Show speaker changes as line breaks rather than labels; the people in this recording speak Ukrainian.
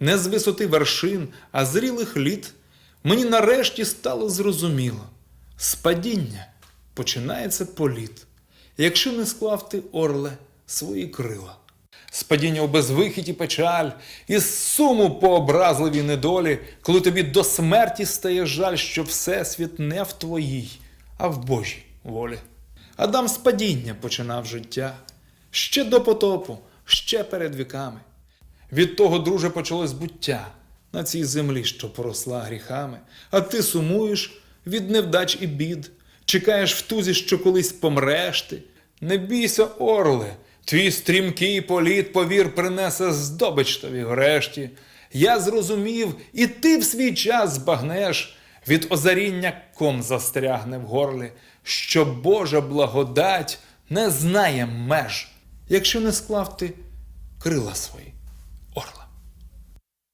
Не з висоти вершин, а зрілих літ, мені нарешті стало зрозуміло. З падіння починається політ, якщо не склав ти, орле, свої крила. З падіння у безвихідь і печаль, із суму по образливій недолі, коли тобі до смерті стає жаль, що всесвіт не в твоїй, а в Божій волі. Адам з падіння починав життя ще до потопу, ще перед віками. Від того, друже, почалось буття на цій землі, що поросла гріхами, а ти сумуєш від невдач і бід, чекаєш в тузі, що колись помреш ти. Не бійся, орле, твій стрімкий політ, повір, принесе здобич тобі врешті. Я зрозумів, і ти в свій час збагнеш, від озаріння ком застрягне в горлі, що Божа благодать не знає меж, якщо не склав ти крила свої.